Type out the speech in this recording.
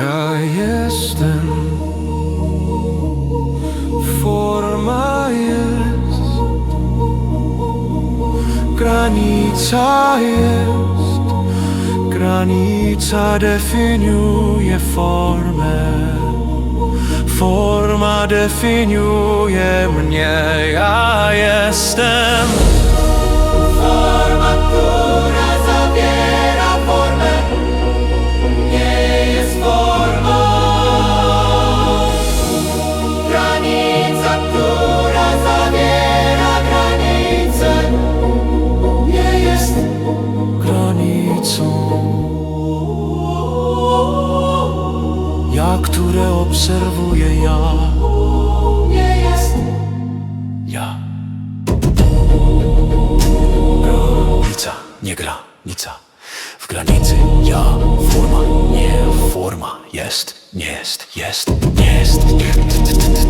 Ja jestem, forma jest, granica jest, granica definiuje formę. Forma definiuje mnie, ja jestem. Które obserwuję ja. Nie jest. Ja. Rolnica, nie gra, nica W granicy ja. Forma, nie forma. Jest, nie jest, jest, nie jest.